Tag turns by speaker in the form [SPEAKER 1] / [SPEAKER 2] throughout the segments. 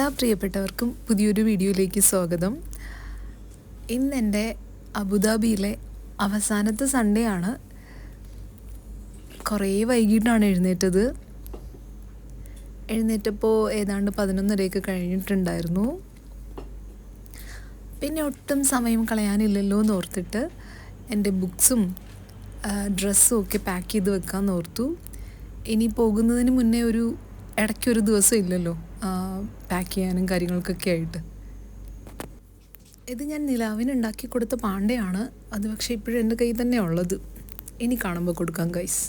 [SPEAKER 1] എല്ലാ പ്രിയപ്പെട്ടവർക്കും പുതിയൊരു വീഡിയോയിലേക്ക് സ്വാഗതം. ഇന്ന് എന്റെ അബുദാബിയിലെ അവസാനത്തെ സൺഡേ ആണ്. കുറേ വൈകിട്ടാണ് എഴുന്നേറ്റത്. എഴുന്നേറ്റപ്പോൾ ഏതാണ്ട് പതിനൊന്നരയൊക്കെ കഴിഞ്ഞിട്ടുണ്ടായിരുന്നു. പിന്നെ ഒട്ടും സമയം കളയാനില്ലല്ലോ എന്ന് ഓർത്തിട്ട് എന്റെ ബുക്സും ഡ്രസ്സും ഒക്കെ പാക്ക് ചെയ്ത് വെക്കാമെന്ന് ഓർത്തു. ഇനി പോകുന്നതിന് മുന്നേ ഒരു ഇടയ്ക്കൊരു ദിവസം ഇല്ലല്ലോ. പാക്ക് ചെയ്യാനും കാര്യങ്ങൾക്കൊക്കെ ആയിട്ട്. ഇത് ഞാൻ നിലാവിന് ഉണ്ടാക്കി കൊടുത്ത പാണ്ടയാണ്. അത് പക്ഷേ ഇപ്പോഴും എന്റെ കയ്യിൽ തന്നെ ഉള്ളത്. ഇനി കാണുമ്പോൾ കൊടുക്കാം ഗൈസ്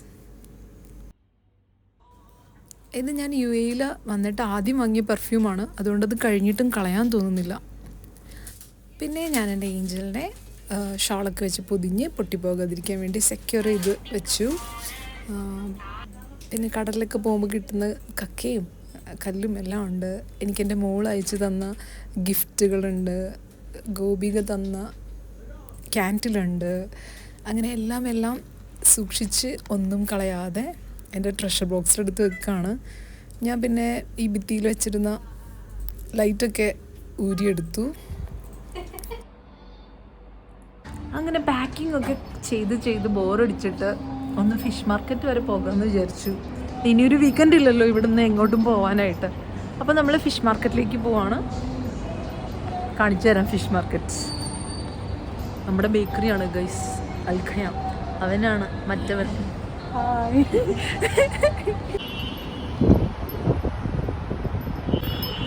[SPEAKER 1] ഇത് ഞാൻ യു എയിൽ വന്നിട്ട് ആദ്യം വാങ്ങിയ പെർഫ്യൂമാണ് അതുകൊണ്ട് അത് കഴിഞ്ഞിട്ടും കളയാൻ തോന്നുന്നില്ല. പിന്നെ ഞാൻ എന്റെ ഏഞ്ചലിനെ ഷാളൊക്കെ വെച്ച് പൊതിഞ്ഞ് പൊട്ടിപ്പോകാതിരിക്കാൻ വേണ്ടി സെക്യൂർ ചെയ്ത് വെച്ചു. പിന്നെ കടലിലൊക്കെ പോകുമ്പോൾ കിട്ടുന്ന കക്കയും കല്ലും എല്ലാം ഉണ്ട്. എനിക്കെന്റെ മോൾ അയച്ചു തന്ന ഗിഫ്റ്റുകളുണ്ട്. ഗോപിക തന്ന ക്യാന്റിലുണ്ട് അങ്ങനെ എല്ലാം എല്ലാം സൂക്ഷിച്ച് ഒന്നും കളയാതെ എന്റെ ട്രഷർ ബോക്സിലെടുത്ത് വെക്കുകയാണ് ഞാൻ പിന്നെ ഈ ഭിത്തിയിൽ വെച്ചിരുന്ന ലൈറ്റൊക്കെ ഊരിയെടുത്തു. അങ്ങനെ പാക്കിംഗ് ഒക്കെ ചെയ്ത് ചെയ്ത് ബോറടിച്ചിട്ട് ഒന്ന് ഫിഷ് മാർക്കറ്റ് വരെ പോകാമെന്ന് വിചാരിച്ചു. ഇനിയൊരു വീക്കെൻഡ് ഇല്ലല്ലോ ഇവിടുന്ന് എങ്ങോട്ടും പോകാനായിട്ട് അപ്പോൾ നമ്മൾ ഫിഷ് മാർക്കറ്റിലേക്ക് പോവാണ്. കാണിച്ചു തരാം ഫിഷ് മാർക്കറ്റ് നമ്മുടെ ബേക്കറിയാണ് ഗൈസ് അൽഖയ അവനാണ് മറ്റവൻ. ഹായ്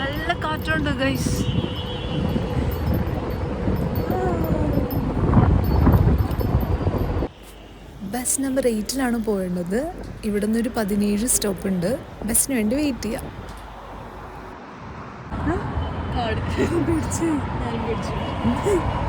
[SPEAKER 1] നല്ല കാറ്റുണ്ട് ഗൈസ് ബസ് നമ്പർ എയ്റ്റിലാണ് പോകേണ്ടത്. ഇവിടെ നിന്നൊരു ഒരു പതിനേഴ് സ്റ്റോപ്പ് ഉണ്ട്. ബസ്സിന് വേണ്ടി വെയിറ്റ് ചെയ്യാം.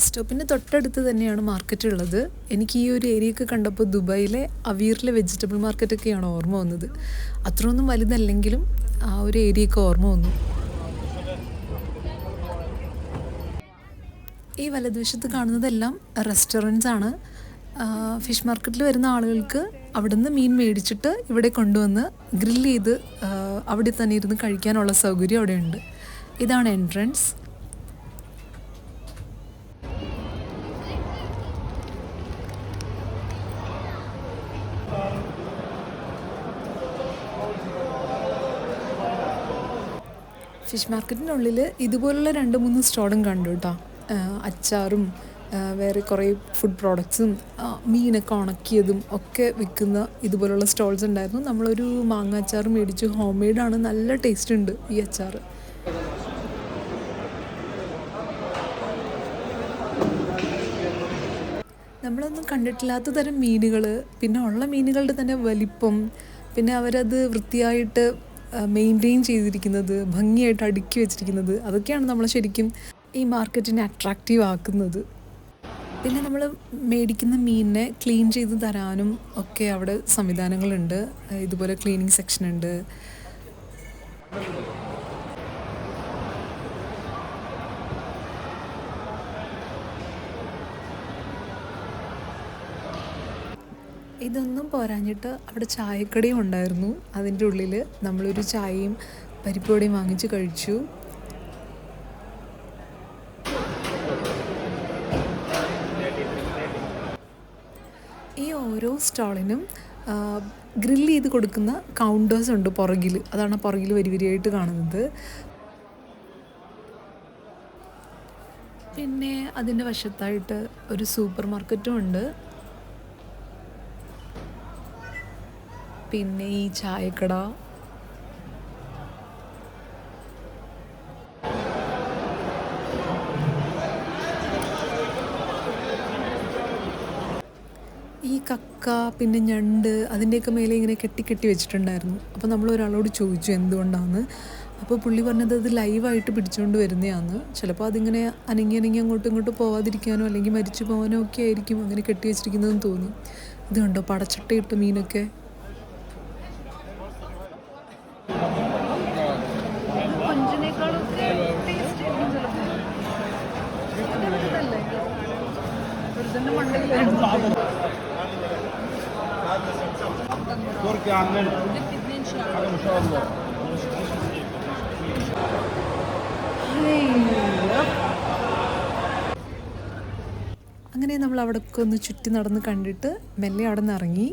[SPEAKER 1] ബസ് സ്റ്റോപ്പിന്റെ തൊട്ടടുത്ത് തന്നെയാണ് മാർക്കറ്റ് ഉള്ളത്. എനിക്ക് ഈ ഒരു ഏരിയയൊക്കെ കണ്ടപ്പോൾ ദുബായിലെ അവീറിലെ വെജിറ്റബിൾ മാർക്കറ്റൊക്കെയാണ് ഓർമ്മ വന്നത്. അത്രയൊന്നും വലുതല്ലെങ്കിലും ആ ഒരു ഏരിയയൊക്കെ ഓർമ്മ വന്നു. ഈ വലതുവശത്ത് കാണുന്നതെല്ലാം റെസ്റ്റോറന്റ്സ് ആണ്. ഫിഷ് മാർക്കറ്റിൽ വരുന്ന ആളുകൾക്ക് അവിടുന്ന് മീൻ മേടിച്ചിട്ട് ഇവിടെ കൊണ്ടുവന്ന് ഗ്രില്ല് ചെയ്ത് അവിടെ തന്നെ ഇരുന്ന് കഴിക്കാനുള്ള സൗകര്യം അവിടെയുണ്ട്. ഇതാണ് എൻട്രൻസ് ഫിഷ് മാർക്കറ്റിനുള്ളിൽ ഇതുപോലുള്ള രണ്ട് മൂന്ന് സ്റ്റോളും കണ്ടു കേട്ടോ അച്ചാറും വേറെ കുറേ ഫുഡ് പ്രോഡക്ട്സും മീനൊക്കെ ഉണക്കിയതും ഒക്കെ വിൽക്കുന്ന ഇതുപോലുള്ള സ്റ്റോൾസ് ഉണ്ടായിരുന്നു. നമ്മളൊരു മാങ്ങ അച്ചാർ മേടിച്ചു. ഹോം മെയ്ഡാണ് നല്ല ടേസ്റ്റ് ഉണ്ട് ഈ അച്ചാർ നമ്മളൊന്നും കണ്ടിട്ടില്ലാത്ത തരം മീനുകൾ പിന്നെ ഉള്ള മീനുകളുടെ തന്നെ വലിപ്പം. പിന്നെ അവരത് വൃത്തിയായിട്ട് മെയിന്റെയിൻ ചെയ്തിരിക്കുന്നത് ഭംഗിയായിട്ട് അടുക്കി വെച്ചിരിക്കുന്നത് അതൊക്കെയാണ് നമ്മൾ ശരിക്കും ഈ മാർക്കറ്റിനെ അട്രാക്റ്റീവ് ആക്കുന്നത്. പിന്നെ നമ്മൾ മേടിക്കുന്ന മീനിനെ ക്ലീൻ ചെയ്ത് തരാനും ഒക്കെ അവിടെ സംവിധാനങ്ങളുണ്ട്. ഇതുപോലെ ക്ലീനിങ് സെക്ഷൻ ഉണ്ട്. ഇതൊന്നും പോരാഞ്ഞിട്ട് അവിടെ ചായക്കടയും ഉണ്ടായിരുന്നു. അതിന്റെ ഉള്ളിൽ നമ്മളൊരു ചായയും പരിപ്പോടിയും വാങ്ങിച്ച് കഴിച്ചു. ഈ ഓരോ സ്റ്റാളിനും ഗ്രില്ല് ചെയ്ത് കൊടുക്കുന്ന കൗണ്ടേഴ്സ് ഉണ്ട് പുറകിൽ അതാണ് പുറകിൽ വരി വരിയായിട്ട് കാണുന്നത്. പിന്നെ അതിന്റെ വശത്തായിട്ട് ഒരു സൂപ്പർ മാർക്കറ്റും ഉണ്ട്. പിന്നെ ഈ ചായക്കട. ഈ കക്ക പിന്നെ ഞണ്ട് അതിന്റെയൊക്കെ മേലെ ഇങ്ങനെ കെട്ടി കെട്ടി വെച്ചിട്ടുണ്ടായിരുന്നു. അപ്പോൾ നമ്മൾ ഒരാളോട് ചോദിച്ചു എന്തുകൊണ്ടാണ് അപ്പോൾ പുള്ളി പറഞ്ഞത് അത് ലൈവായിട്ട് പിടിച്ചുകൊണ്ട് വരുന്നതാണ് ചിലപ്പോൾ അതിങ്ങനെ അനങ്ങി അനങ്ങി അങ്ങോട്ടും ഇങ്ങോട്ടും പോവാതിരിക്കാനോ അല്ലെങ്കിൽ മരിച്ചു പോകാനോ ഒക്കെ ആയിരിക്കും അങ്ങനെ കെട്ടി വെച്ചിരിക്കുന്നതെന്ന് തോന്നി. ഇത് കണ്ടോ പടച്ചട്ടയിട്ട് മീനൊക്കെ കൊഞ്ചിനേക്കാളൊക്കെ ടേസ്റ്റ് ആയിരിക്കും ചിലപ്പോൾ വെറുതല്ലേ വെറുതെ മണ്ടയിലായിരുന്നു
[SPEAKER 2] تركي عندنا حاجه ما شاء الله
[SPEAKER 1] അങ്ങനെ നമ്മൾ അവിടെ ഒന്ന് ചുറ്റി നടന്ന് കണ്ടിട്ട് മെല്ലെ അവിടെ നിന്ന് ഇറങ്ങി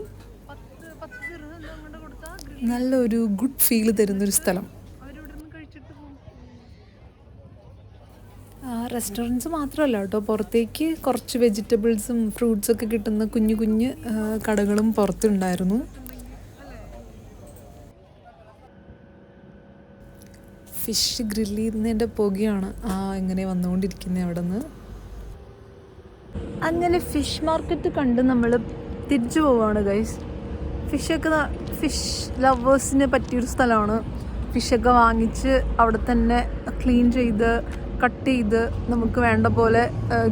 [SPEAKER 1] നല്ലൊരു ഗുഡ് ഫീൽ തരുന്നൊരു സ്ഥലം റെസ്റ്റോറൻറ്റ്സ് മാത്രമല്ല കേട്ടോ പുറത്തേക്ക് കുറച്ച് വെജിറ്റബിൾസും ഫ്രൂട്ട്സൊക്കെ കിട്ടുന്ന കുഞ്ഞു കുഞ്ഞ് ആ, കടകളും പുറത്തുണ്ടായിരുന്നു ഫിഷ് ഗ്രില്ല് ചെയ്യുന്നതിന്റെ പുകയാണ്. ആ ഇങ്ങനെ വന്നുകൊണ്ടിരിക്കുന്നത് അവിടെ നിന്ന് അങ്ങനെ ഫിഷ് മാർക്കറ്റ് കണ്ട് നമ്മൾ തിരിച്ചു പോവാണ് ഗൈസ് ഫിഷൊക്കെ ഫിഷ് ലവേഴ്സിന് പറ്റിയൊരു സ്ഥലമാണ് ഫിഷൊക്കെ വാങ്ങിച്ച് അവിടെ തന്നെ ക്ലീൻ ചെയ്ത് കട്ട് ചെയ്ത് നമുക്ക് വേണ്ട പോലെ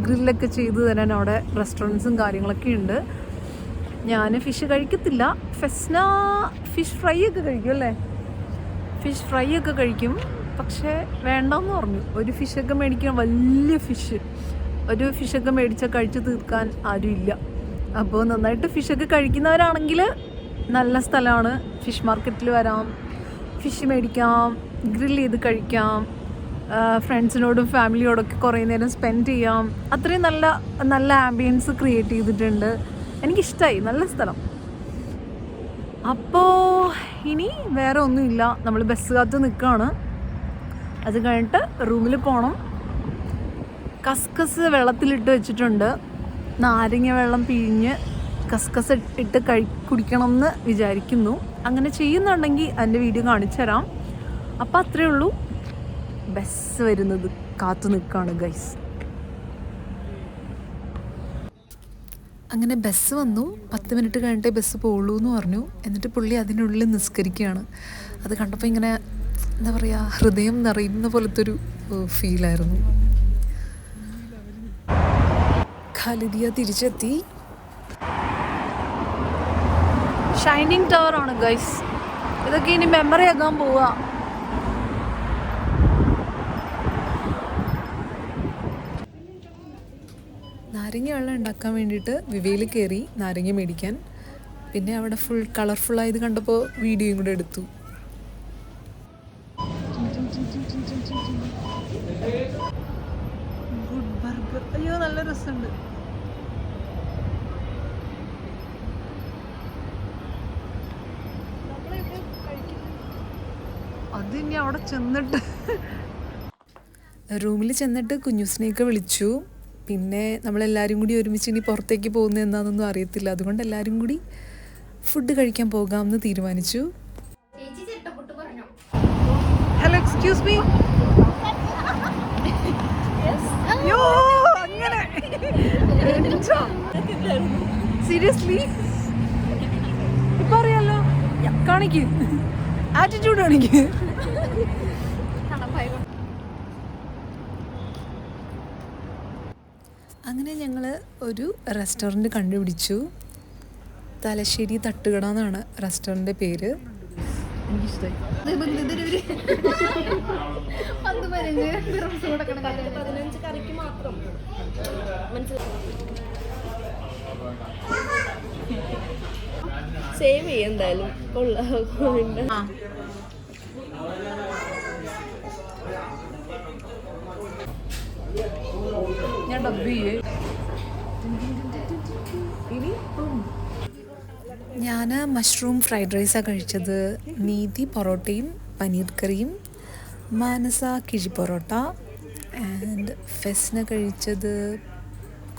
[SPEAKER 1] ഗ്രില്ലൊക്കെ ചെയ്ത് തരാൻ അവിടെ റെസ്റ്റോറന്റ്സും കാര്യങ്ങളൊക്കെ ഉണ്ട്. ഞാൻ ഫിഷ് കഴിക്കത്തില്ല. ഫെസ്ന ഫിഷ് ഫ്രൈ ഒക്കെ കഴിക്കും അല്ലേ? ഫിഷ് ഫ്രൈ ഒക്കെ കഴിക്കും. പക്ഷേ വേണ്ടെന്ന് പറഞ്ഞു. ഒരു ഫിഷൊക്കെ മേടിക്കാൻ വലിയ ഫിഷ് ഒരു ഫിഷൊക്കെ മേടിച്ചാൽ കഴിച്ച് തീർക്കാൻ ആരുമില്ല. അപ്പോൾ നന്നായിട്ട് ഫിഷൊക്കെ കഴിക്കുന്നവരാണെങ്കിൽ നല്ല സ്ഥലമാണ്. ഫിഷ് മാർക്കറ്റിൽ വരാം. ഫിഷ് മേടിക്കാം. ഗ്രിൽ ചെയ്ത് കഴിക്കാം. ഫ്രണ്ട്സിനോടും ഫാമിലിയോടൊക്കെ കുറേ നേരം സ്പെൻഡ് ചെയ്യാം. അത്രയും നല്ല നല്ല ആംബിയൻസ് ക്രിയേറ്റ് ചെയ്തിട്ടുണ്ട്. എനിക്കിഷ്ടമായി നല്ല സ്ഥലം. അപ്പോൾ ഇനി വേറെ ഒന്നുമില്ല. നമ്മൾ ബസ് നിൽക്കുകയാണ്. അത് കഴിഞ്ഞിട്ട് റൂമിൽ പോകണം കസ്കസ് വെള്ളത്തിലിട്ട് വെച്ചിട്ടുണ്ട്. നാരങ്ങ വെള്ളം പിഴിഞ്ഞ് കസ്കസ് ഇട്ട് കഴി കുടിക്കണം എന്ന് വിചാരിക്കുന്നു. അങ്ങനെ ചെയ്യുന്നുണ്ടെങ്കിൽ അതിന്റെ വീഡിയോ കാണിച്ചു തരാം. അപ്പോൾ അത്രയേ ഉള്ളൂ. ബസ് വരുന്നത് കാത്തു നിൽക്കുകയാണ് ഗൈസ് അങ്ങനെ ബസ് വന്നു. പത്ത് മിനിറ്റ് കഴിഞ്ഞിട്ടേ ബസ് പോളൂ എന്ന് പറഞ്ഞു. എന്നിട്ട് പുള്ളി അതിനുള്ളിൽ നിസ്കരിക്കുകയാണ്. അത് കണ്ടപ്പോൾ ഇങ്ങനെ എന്താ പറയുക ഹൃദയം നിറയുന്ന പോലത്തെ ഒരു ഫീലായിരുന്നു. ഖാലിദിയ തിരിച്ചെത്തി. ഷൈനിങ് ടവർ ആണ് ഗൈസ് ഇതൊക്കെ ഇനി മെമ്മറി ആക്കാൻ പോവുക നാരങ്ങ വെള്ളം ഉണ്ടാക്കാൻ വേണ്ടിയിട്ട് വിവയിൽ കയറി നാരങ്ങ മേടിക്കാൻ. പിന്നെ അവിടെ ഫുൾ കളർഫുൾ ആയത് കണ്ടപ്പോൾ വീഡിയോയും കൂടെ എടുത്തു ഗുഡ് ബർഗർ അയ്യോ നല്ല രസമുണ്ട് അത് ഇനി അവിടെ ചെന്നിട്ട്. റൂമിൽ ചെന്നിട്ട് കുഞ്ഞുസിനെയൊക്കെ വിളിച്ചു. പിന്നെ നമ്മളെല്ലാവരും കൂടി ഒരുമിച്ച് ഇനി പുറത്തേക്ക് പോകുന്നത് എന്താണെന്നൊന്നും അറിയത്തില്ല. അതുകൊണ്ട് എല്ലാവരും കൂടി ഫുഡ് കഴിക്കാൻ പോകാമെന്ന് തീരുമാനിച്ചു. ഹലോ എക്സ്ക്യൂസ് മീ യോ അങ്ങനെ. സീരിയസ്ലി ഇപ്പൊ അറിയാലോ? കാണിക്ക്. ആറ്റിറ്റ്യൂഡ് എനിക്ക് അങ്ങനെ ഞങ്ങൾ ഒരു റെസ്റ്റോറന്റ് കണ്ടുപിടിച്ചു. തലശ്ശേരി തട്ടുകട എന്നാണ് റെസ്റ്റോറന്റ് പേര്.
[SPEAKER 3] സേവ് ചെയ്യും എന്തായാലും. കൊള്ളാം.
[SPEAKER 1] ഞാൻ മഷ്റൂം ഫ്രൈഡ് റൈസാണ് കഴിച്ചത്. നീതി പൊറോട്ടയും പനീർ കറിയും മാനസ കിഴി പൊറോട്ട ആൻഡ് ഫെസ്ന കഴിച്ചത്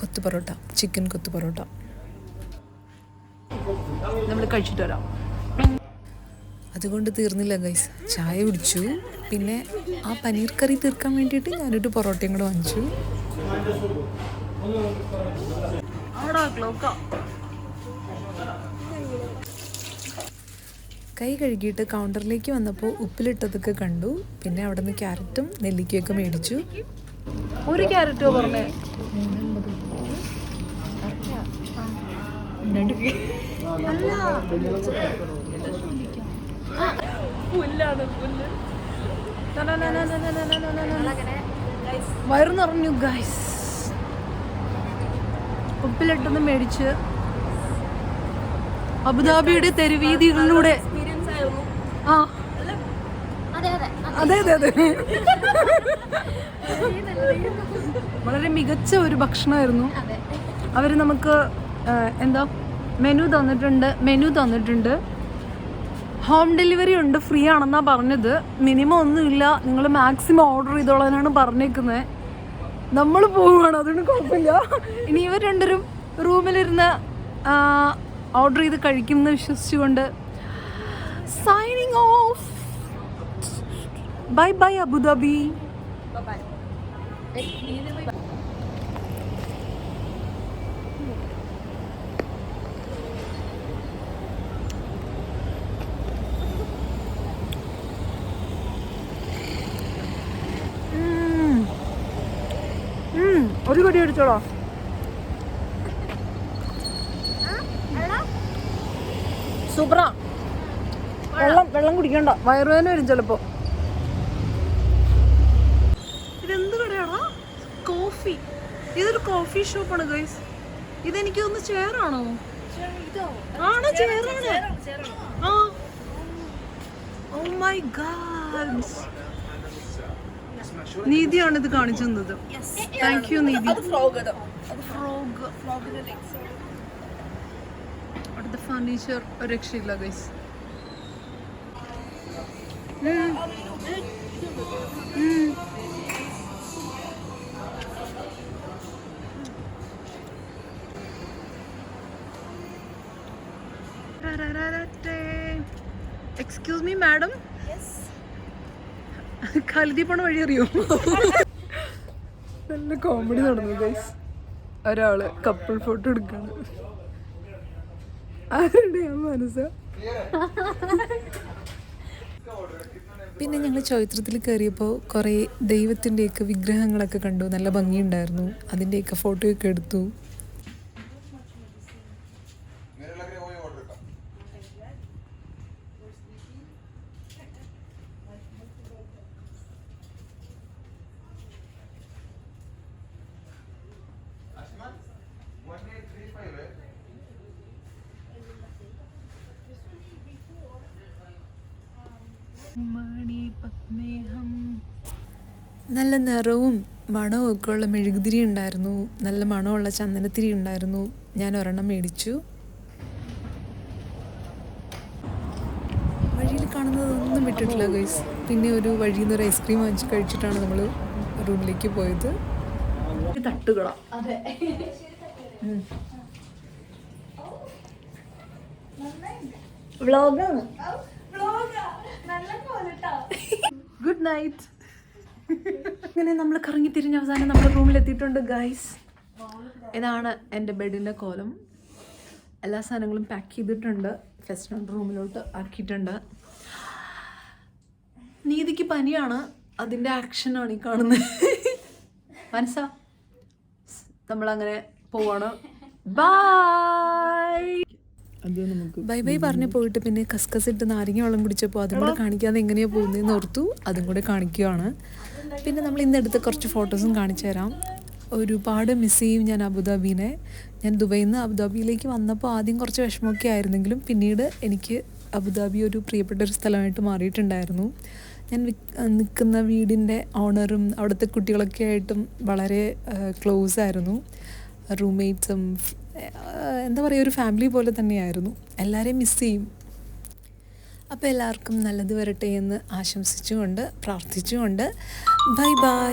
[SPEAKER 1] കൊത്തു പൊറോട്ട ചിക്കൻ കൊത്തു പൊറോട്ട. നമ്മൾ കഴിച്ചിട്ട് വരാം. അതുകൊണ്ട് തീർന്നില്ല ഗൈസ് ചായ കുടിച്ചു. പിന്നെ ആ പനീർ കറി തീർക്കാൻ വേണ്ടിയിട്ട് ഞാനൊരു പൊറോട്ടയും കൂടെ വാങ്ങിച്ചു. കൈ കഴുകിയിട്ട് കൗണ്ടറിലേക്ക് വന്നപ്പോൾ ഉപ്പിലിട്ടതൊക്കെ കണ്ടു പിന്നെ അവിടെ നിന്ന് ക്യാരറ്റും നെല്ലിക്കയൊക്കെ മേടിച്ചു ഒരു ക്യാരറ്റോ പറഞ്ഞേ
[SPEAKER 3] പുല്ലാണ് പുല്ല്
[SPEAKER 1] വയറ് നിറഞ്ഞു ഗൈസ് ഉപ്പിലിട്ടൊന്ന് മേടിച്ച് അബുദാബിയുടെ തെരുവീതികളിലൂടെ ആ.
[SPEAKER 3] അതെ അതെ
[SPEAKER 1] അതെ. വളരെ മികച്ച ഒരു ഭക്ഷണമായിരുന്നു. അവർ നമുക്ക് എന്താ മെനു തന്നിട്ടുണ്ട് മെനു തന്നിട്ടുണ്ട്. ഹോം ഡെലിവറി ഉണ്ട് ഫ്രീ ആണെന്നാ പറഞ്ഞത്. മിനിമം ഒന്നുമില്ല. നിങ്ങൾ മാക്സിമം ഓർഡർ ചെയ്തോളാനാണ് പറഞ്ഞേക്കുന്നത് നമ്മൾ പോവുകയാണ് അതുകൊണ്ട് കുഴപ്പമില്ല. ഇനി ഇവർ രണ്ടുപേരും റൂമിലിരുന്ന് ഓർഡർ ചെയ്ത് കഴിക്കും എന്ന് വിശ്വസിച്ചുകൊണ്ട് signing off bye bye Abu Dhabi ഒരു കടി അടിച്ചോളോ സൂപ്പറാ വെള്ളം വെള്ളം കുടിക്കണ്ട. വയറുവേദന വരും ചിലപ്പോ. ഇതെന്ത് കടയാണോ കോഫി. ഇതൊരു കോഫി ഷോപ്പാണ് ഗൈസ് ഇതെനിക്ക് ഒന്ന് ചെയറാണോ ആണോ ചെയറാണ് ആ. ഓ മൈ ഗാഡ് നീതിയാണ് ഇത് കാണിച്ചു തന്നത് താങ്ക് യു നീതി അവിടുത്തെ ഫർണിച്ചർ രക്ഷയില്ല ഗൈസ് എക്സ്ക്യൂസ് മീ മാഡം ഖലിതി പോണ വഴി അറിയോ? നല്ല കോമഡി നടന്നു ഗൈസ് ഒരാൾ കപ്പിൾ ഫോട്ടോ എടുക്കാണ്. ആരുടെ മനസ്സ മനസ്സാ? പിന്നെ ഞങ്ങൾ ചൈത്രത്തിൽ കയറിയപ്പോൾ കുറേ ദൈവത്തിന്റെയൊക്കെ വിഗ്രഹങ്ങളൊക്കെ കണ്ടു. നല്ല ഭംഗിയുണ്ടായിരുന്നു. അതിന്റെയൊക്കെ ഫോട്ടോയൊക്കെ എടുത്തു. നല്ല നിറവും മണവും ഒക്കെ ഉള്ള മെഴുകുതിരി ഉണ്ടായിരുന്നു. നല്ല മണമുള്ള ചന്ദനത്തിരി ഉണ്ടായിരുന്നു. ഞാൻ ഒരെണ്ണം മേടിച്ചു. വഴിയിൽ കാണുന്നതൊന്നും വിട്ടിട്ടില്ല ഗൈസ് പിന്നെ ഒരു വഴിയിൽ നിന്ന് ഒരു ഐസ്ക്രീം വാങ്ങിച്ച് കഴിച്ചിട്ടാണ് നമ്മൾ റൂമിലേക്ക് പോയത്. തട്ടുകളാണ് വ്ളോഗാണ് ഗുഡ് നൈറ്റ് ഇങ്ങനെ നമ്മൾ കറങ്ങി തിരിഞ്ഞ അവസാനം നമ്മുടെ റൂമിൽ എത്തിയിട്ടുണ്ട് ഗൈസ് ഇതാണ് എന്റെ ബെഡിന്റെ കോലം. എല്ലാ സാധനങ്ങളും പാക്ക് ചെയ്തിട്ടുണ്ട്. ഫെസ്റ്റ് റൂമിലോട്ട് ആക്കിയിട്ടുണ്ട്. നീതിക്ക് പനിയാണ്. അതിന്റെ ആക്ഷനാണ് ഈ കാണുന്നത്. മനസ്സാ. നമ്മളങ്ങനെ പോവാണ്. ബൈ ബൈ ബൈ പറഞ്ഞു പോയിട്ട് പിന്നെ കസ്കസ് ഇട്ട് നാരങ്ങ വെള്ളം കുടിച്ചപ്പോൾ അതും കൂടെ കാണിക്കാതെ എങ്ങനെയാ പോകുന്നതെന്ന് ഓർത്തു. അതും കൂടെ കാണിക്കുകയാണ് പിന്നെ നമ്മൾ ഇന്ന് എടുത്ത കുറച്ച് ഫോട്ടോസും കാണിച്ചു തരാം. ഒരുപാട് മിസ് ചെയ്യും ഞാൻ അബുദാബിനെ. ഞാൻ ദുബൈയിൽ നിന്ന് അബുദാബിയിലേക്ക് വന്നപ്പോൾ ആദ്യം കുറച്ച് വിഷമമൊക്കെ ആയിരുന്നെങ്കിലും പിന്നീട് എനിക്ക് അബുദാബി ഒരു പ്രിയപ്പെട്ട ഒരു സ്ഥലമായിട്ട് മാറിയിട്ടുണ്ടായിരുന്നു. ഞാൻ നിൽക്കുന്ന വീടിന്റെ ഓണറും അവിടുത്തെ കുട്ടികളൊക്കെ ആയിട്ടും വളരെ ക്ലോസ് ആയിരുന്നു. റൂംമേറ്റ്സും എന്താ പറയുക ഒരു ഫാമിലി പോലെ തന്നെയായിരുന്നു. എല്ലാവരെയും മിസ് ചെയ്യും. അപ്പോൾ എല്ലാവർക്കും നല്ലത് വരട്ടെ എന്ന് ആശംസിച്ചുകൊണ്ട് പ്രാർത്ഥിച്ചുകൊണ്ട് ബൈ ബൈ